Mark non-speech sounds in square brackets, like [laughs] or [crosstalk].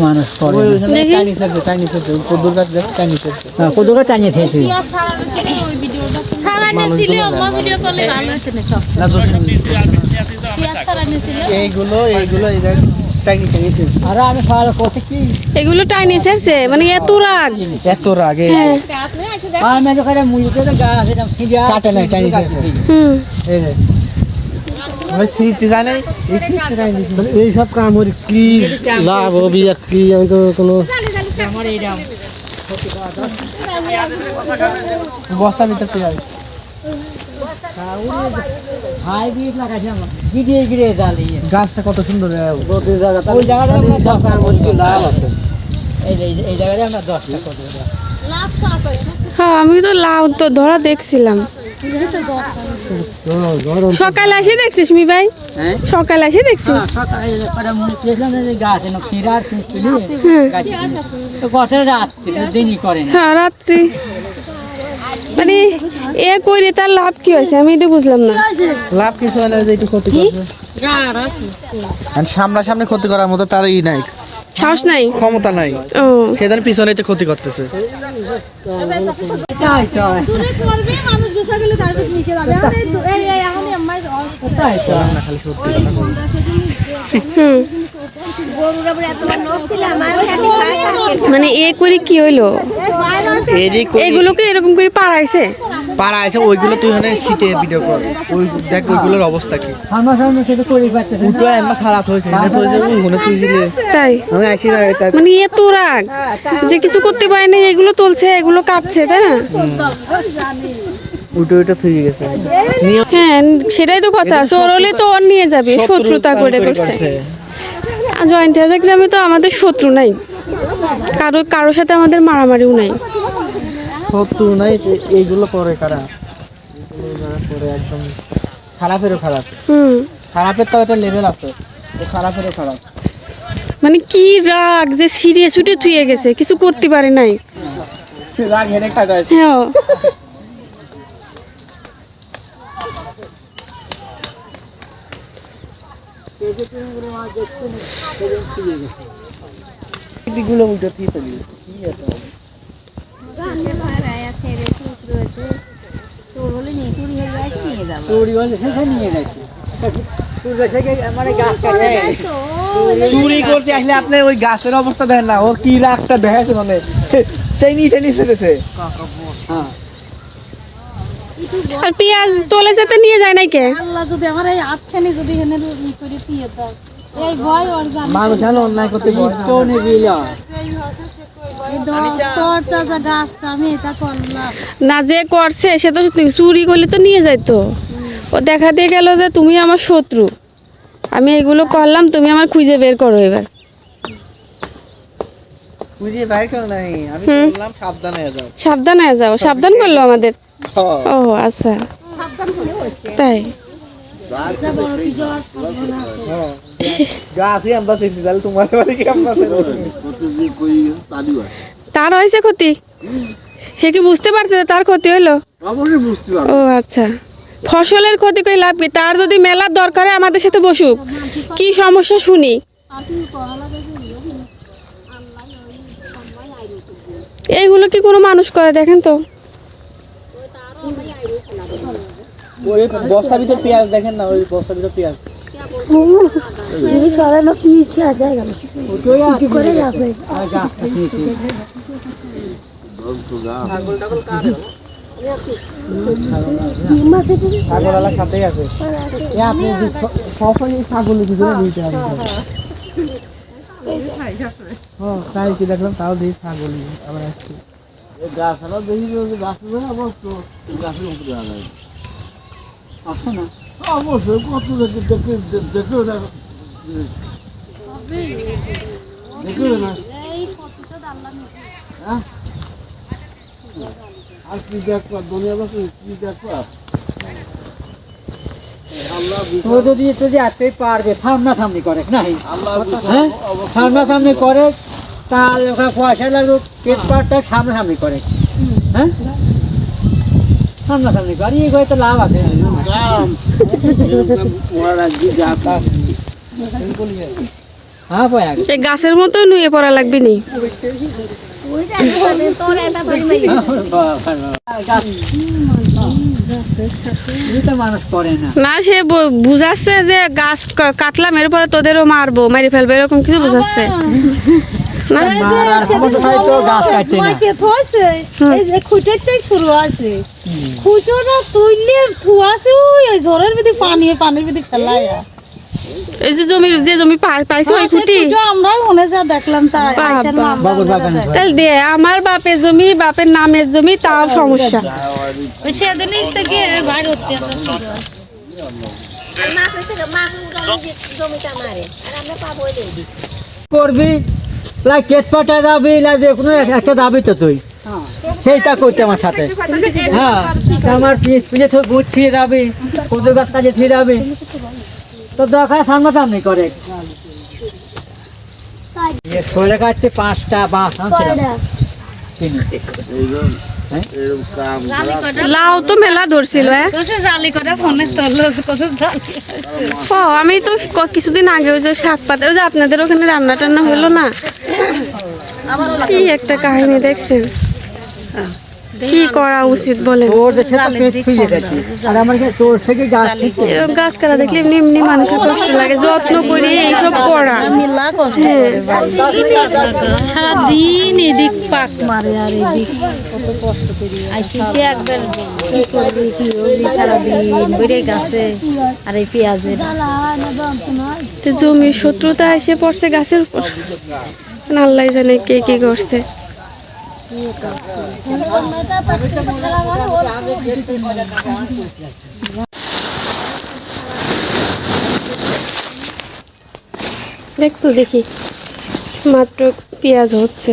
মানুষ করে আছে গাছ হ্যাঁ, টানিয়ে খেয়েছি না না এগুলো টাইনি ছাড়ছে মানে এত রাগ। এত রাগে আর আমি গাছ কাটে এই যে। ওই সিটি জানে এই সব কাম ওর কি লাভ হবে আর কি আমি তো কোনো বস্তা ভিতর গিরিয়ে জ্বালিয়ে। গাছটা কত সুন্দর ওই জায়গাটা এই জায়গাটা আমরা দশটা করে দেবো লাভ খাওয়া পয়সা হ্যাঁ আমি তো লাউ তো ধরা দেখছিলাম। সকালে এসে দেখছিস মি ভাই? হ্যাঁ? সকালে এসে দেখছিস? মনে হ্যাঁ। না। হ্যাঁ রাত্রি। মানে এ কইরে তার লাভ কি হয়েছে? আমি এটা বুঝলাম না। লাভ কিছু হলে একটু ক্ষতি করবে। আর সামনাসামনি ক্ষতি করার মতো তার ই নাই। সাহস নাই? ক্ষমতা নাই। ও। সেদিন পিছনে তো ক্ষতি করতেছে। মানে এ করে কি হইল? এগুলোকে এরকম করে পাড়াইছে? পাড়া আছে ওইগুলো তুই ওখানে শীতে ভিডিও কর। ওই দেখ ওইগুলোর অবস্থা কি। উটো এমন খারাপ হয়েছে এটা তো যে তুই তাই? আমি আসি মানে এত রাগ যে কিছু করতে পারে না এগুলো তুলছে এগুলো কাটছে তাই না? থুই গেছে। হ্যাঁ সেটাই তো কথা। তো ওর নিয়ে যাবে শত্রুতা করে করছে। জয়ন্তী হাজার গ্রামে তো আমাদের শত্রু নাই। কারও কারোর সাথে আমাদের মারামারিও নাই। শত্রু নাই এইগুলো করে কারা? এইগুলো যারা করে একদম খারাপেরও খারাপ। হুম। খারাপের তো একটা লেভেল আছে। খারাপেরও খারাপ। মানে কি রাগ যে সিরিয়াস উঠে থুয়ে গেছে কিছু করতে পারে নাই। রাগ হেরে খাওয়া হ্যাঁ। দিকগুলো উল্টো দিয়ে চলে। গেছে চুরি হলে নিয়ে গেছে চুরি করতে আসলে আপনি ওই গাছের অবস্থা দেখেন না। ওর কি রাগটা দেখাচ্ছে মানে টেনি টেনি ছেড়েছে। আর পেঁয়াজ তোলে যেতে নিয়ে যায় নাই কে আল্লাহ যদি আমার এই হাতখানি যদি হেনে করে দিয়ে দাও এই ভয় ওর জানে। মানুষ অন্যায় করতে ভয়। তো না যে করছে সে তো চুরি করলে তো নিয়ে যাইতো। ও দেখা দিয়ে গেল যে তুমি আমার শত্রু। আমি এগুলো করলাম তুমি আমার খুঁজে বের করো এবার। বুঝে বাইর করে নাই আমি বললাম সাবধানে যাও। সাবধান হয়ে যাও সাবধান করল আমাদের। ও আচ্ছা। তাই। গাছই আমরা তোমার বাড়ি আমরা তার হয়েছে ক্ষতি? সে কি বুঝতে পারতে তার ক্ষতি হলো ও আচ্ছা। ফসলের ক্ষতি করে লাভ কি? তার যদি মেলার দরকারে আমাদের সাথে বসুক। কি সমস্যা শুনি? এইগুলো কি কোনো মানুষ করে দেখেন তো? ওই ভিতর পেঁয়াজ দেখেন না ওই বস্তার ভিতর পেঁয়াজ। আর গাছ কাটিয়েছে ছাগলালা দেখলাম তাও দিই ছাগল আবার আসছি গাছ আরও দেখি যে গাছ গাছের উপরে আনায় না অবশ্যই কত দেখে দেখে দেখে? আর কি দেখবা দুনিয়া বাকি কি দেখবা আল্লাহ যদি যদি এতই পারবে সামনাসামনি করে নাই হ্যাঁ সামনাসামনি করে তাহলে ওখানে পয়সা লাগুক পেট সামনাসামনি করে। হ্যাঁ? সামনাসামনি করে এই করে তো লাভ আছে। ওরা রাজ্যে [laughs] হ্যাঁ গাছের মতো নুয়ে পড়া লাগবে নি। এটা মানুষ করে না সে ব- বুঝাচ্ছে যে গাছ ক- কাটলাম এরপরে তোদেরও মারবো মেরে ফেলব এরকম কিছু বুঝাচ্ছে। কাটতে না। তুইলে থুয়াছে ওই ওই ঝড়ের ভিতরে পানি পানির ভিতরে ফেলায়া। এই যে জমি যে জমি পা- ওই ফুটি আমরাও মনে যা দেখলাম তাই বাবা। আইসার মামলা বাবুর বাগানে। তাহলে দে আমার বাপের জমি বাপের নামের জমি তাও সমস্যা। সেদিন থেকে বাইরে হয়। করবি লাই কেস পাটা যাবি না যে কোনো এক- একটা যাবি তো তুই। সেইটা করতে আমার সাথে। হ্যাঁ আমার পিস পিছে তো গুছ ফিরে যাবি কত গাছ কাজে ফিরে যাবি। তো সামনাসামনি করে। ষোলো কাছে পাঁচটা বাঁশ কাম লাউ তো মেলা ধরছিল হ্যাঁ? ও আমি তো ক- কিছুদিন আগে ওই যে শাক পাতা ওই যে আপনাদের ওখানে রান্না টান্না হলো না? কি একটা কাহিনী দেখছেন? কি করা উচিত ফুলে গেছে। আর আমার কাছে তোর থেকে গাছ ফিরছে এরকম গাছ কাটা দেখলে এমনি এমনি মানুষের কষ্ট লাগে যত্ন করে এইসব করা। মিল্লা কষ্ট করে সারাদিন এদিক পাক মারে আর এদিক। কত কষ্ট করি। আইসি একবার কি করবি কি করবি সারাদিন বেড়ে গেছে আর এই পেঁয়াজের তো জমির শত্রুতা এসে পড়ছে গাছের উপর। আল্লাহ জানে কে কি করছে। দেখতো দেখি মাত্র পেঁয়াজ হচ্ছে।